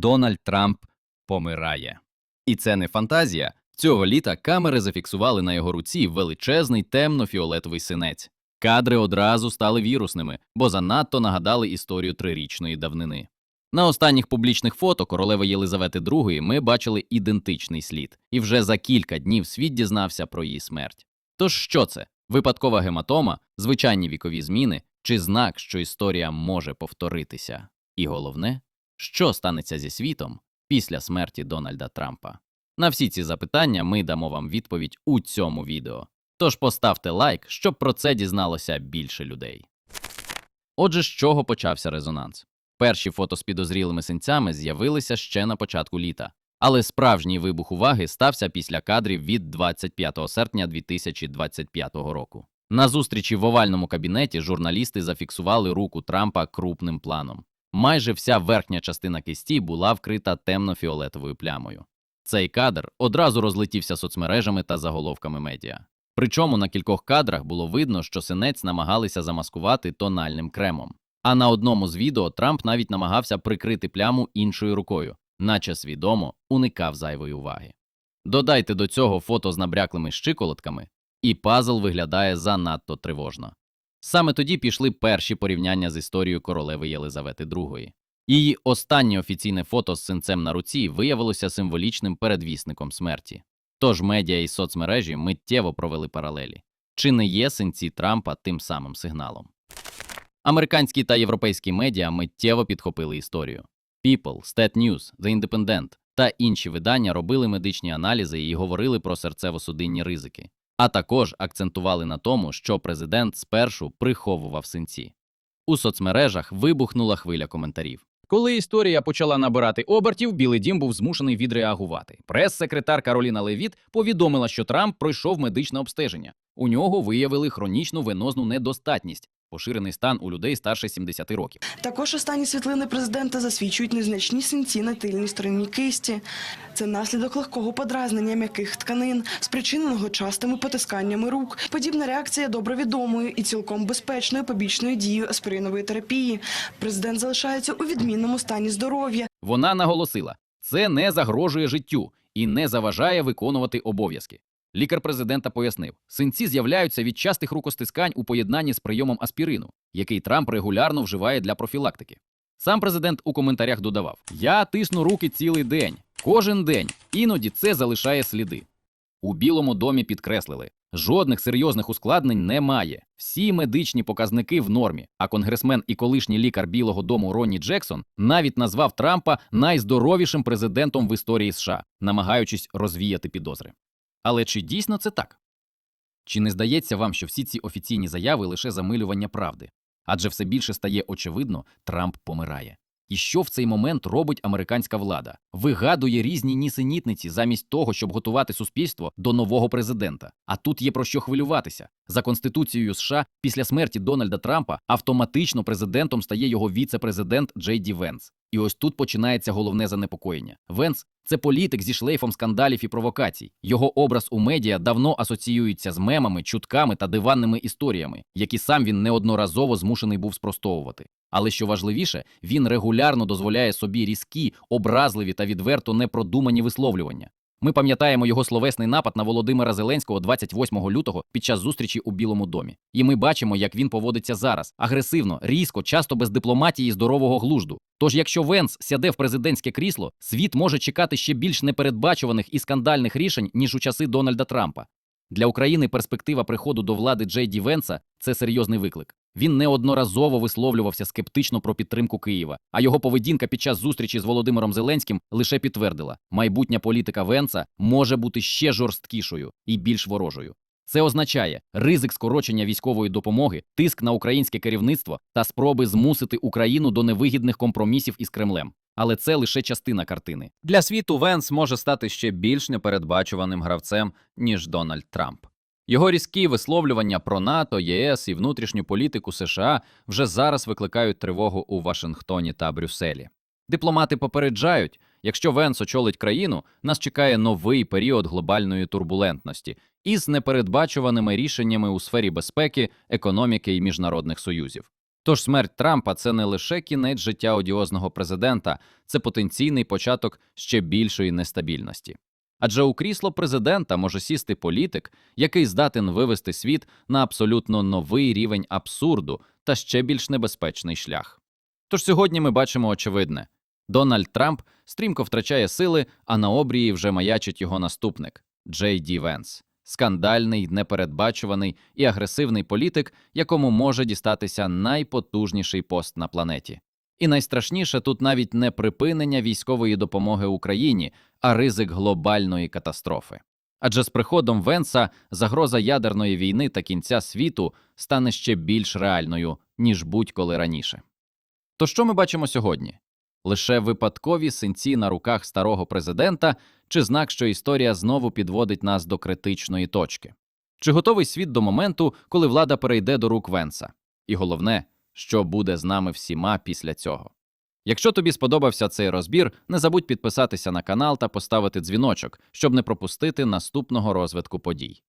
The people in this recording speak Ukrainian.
Дональд Трамп помирає. І це не фантазія. Цього літа камери зафіксували на його руці величезний темно-фіолетовий синець. Кадри одразу стали вірусними, бо занадто нагадали історію трирічної давнини. На останніх публічних фото королеви Єлизавети II ми бачили ідентичний слід, і вже за кілька днів світ дізнався про її смерть. Тож що це? Випадкова гематома, звичайні вікові зміни чи знак, що історія може повторитися? І головне, що станеться зі світом після смерті Дональда Трампа? На всі ці запитання ми дамо вам відповідь у цьому відео. Тож поставте лайк, щоб про це дізналося більше людей. Отже, з чого почався резонанс? Перші фото з підозрілими синцями з'явилися ще на початку літа, але справжній вибух уваги стався після кадрів від 25 серпня 2025 року. На зустрічі в овальному кабінеті журналісти зафіксували руку Трампа крупним планом. Майже вся верхня частина кисті була вкрита темно-фіолетовою плямою. Цей кадр одразу розлетівся соцмережами та заголовками медіа. Причому на кількох кадрах було видно, що синець намагалися замаскувати тональним кремом. А на одному з відео Трамп навіть намагався прикрити пляму іншою рукою, наче свідомо уникав зайвої уваги. Додайте до цього фото з набряклими щиколотками, і пазл виглядає занадто тривожно. Саме тоді пішли перші порівняння з історією королеви Єлизавети II. Її останнє офіційне фото з синцем на руці виявилося символічним передвісником смерті. Тож медіа і соцмережі миттєво провели паралелі. Чи не є синці Трампа тим самим сигналом? Американські та європейські медіа миттєво підхопили історію. People, Stat News, The Independent та інші видання робили медичні аналізи і говорили про серцево-судинні ризики, а також акцентували на тому, що президент спершу приховував синці. У соцмережах вибухнула хвиля коментарів. Коли історія почала набирати обертів, Білий Дім був змушений відреагувати. Прес-секретар Кароліна Левіт повідомила, що Трамп пройшов медичне обстеження. У нього виявили хронічну венозну недостатність, поширений стан у людей старше 70 років. Також останні світлини президента засвідчують незначні синці на тильній стороні кисті. Це наслідок легкого подразнення м'яких тканин, спричиненого частими потисканнями рук. Подібна реакція добре відомою і цілком безпечною побічною дією аспиринової терапії. Президент залишається у відмінному стані здоров'я. Вона наголосила, це не загрожує життю і не заважає виконувати обов'язки. Лікар президента пояснив, синці з'являються від частих рукостискань у поєднанні з прийомом аспірину, який Трамп регулярно вживає для профілактики. Сам президент у коментарях додавав: Я тисну руки цілий день, кожен день, іноді це залишає сліди. У Білому домі підкреслили, жодних серйозних ускладнень немає. Всі медичні показники в нормі. А конгресмен і колишній лікар Білого дому Ронні Джексон навіть назвав Трампа найздоровішим президентом в історії США, намагаючись розвіяти підозри. Але чи дійсно це так? Чи не здається вам, що всі ці офіційні заяви лише замилювання правди? Адже все більше стає очевидно, Трамп помирає. І що в цей момент робить американська влада? Вигадує різні нісенітниці замість того, щоб готувати суспільство до нового президента. А тут є про що хвилюватися. За конституцією США після смерті Дональда Трампа автоматично президентом стає його віце-президент Джей Ді Венс. І ось тут починається головне занепокоєння. Венс це політик зі шлейфом скандалів і провокацій. Його образ у медіа давно асоціюється з мемами, чутками та диванними історіями, які сам він неодноразово змушений був спростовувати. Але що важливіше, він регулярно дозволяє собі різкі, образливі та відверто непродумані висловлювання. Ми пам'ятаємо його словесний напад на Володимира Зеленського 28 лютого під час зустрічі у Білому домі. І ми бачимо, як він поводиться зараз агресивно, різко, часто без дипломатії і здорового глужду. Тож, якщо Венс сяде в президентське крісло, світ може чекати ще більш непередбачуваних і скандальних рішень, ніж у часи Дональда Трампа. Для України перспектива приходу до влади Джей Ді Венса це серйозний виклик. Він неодноразово висловлювався скептично про підтримку Києва, а його поведінка під час зустрічі з Володимиром Зеленським лише підтвердила, майбутня політика Венца може бути ще жорсткішою і більш ворожою. Це означає ризик скорочення військової допомоги, тиск на українське керівництво та спроби змусити Україну до невигідних компромісів із Кремлем. Але це лише частина картини. Для світу Венс може стати ще більш непередбачуваним гравцем, ніж Дональд Трамп. Його різкі висловлювання про НАТО, ЄС і внутрішню політику США вже зараз викликають тривогу у Вашингтоні та Брюсселі. Дипломати попереджають, якщо Венс очолить країну, нас чекає новий період глобальної турбулентності із непередбачуваними рішеннями у сфері безпеки, економіки і міжнародних союзів. Тож смерть Трампа це не лише кінець життя одіозного президента, це потенційний початок ще більшої нестабільності. Адже у крісло президента може сісти політик, який здатен вивести світ на абсолютно новий рівень абсурду та ще більш небезпечний шлях. Тож сьогодні ми бачимо очевидне: Дональд Трамп стрімко втрачає сили, а на обрії вже маячить його наступник Джей Ді Венс. Скандальний, непередбачуваний і агресивний політик, якому може дістатися найпотужніший пост на планеті. І найстрашніше тут навіть не припинення військової допомоги Україні, а ризик глобальної катастрофи. Адже з приходом Венса загроза ядерної війни та кінця світу стане ще більш реальною, ніж будь-коли раніше. То що ми бачимо сьогодні? Лише випадкові синці на руках старого президента чи знак, що історія знову підводить нас до критичної точки? Чи готовий світ до моменту, коли влада перейде до рук Венса? І головне, що буде з нами всіма після цього? Якщо тобі сподобався цей розбір, не забудь підписатися на канал та поставити дзвіночок, щоб не пропустити наступного розвитку подій.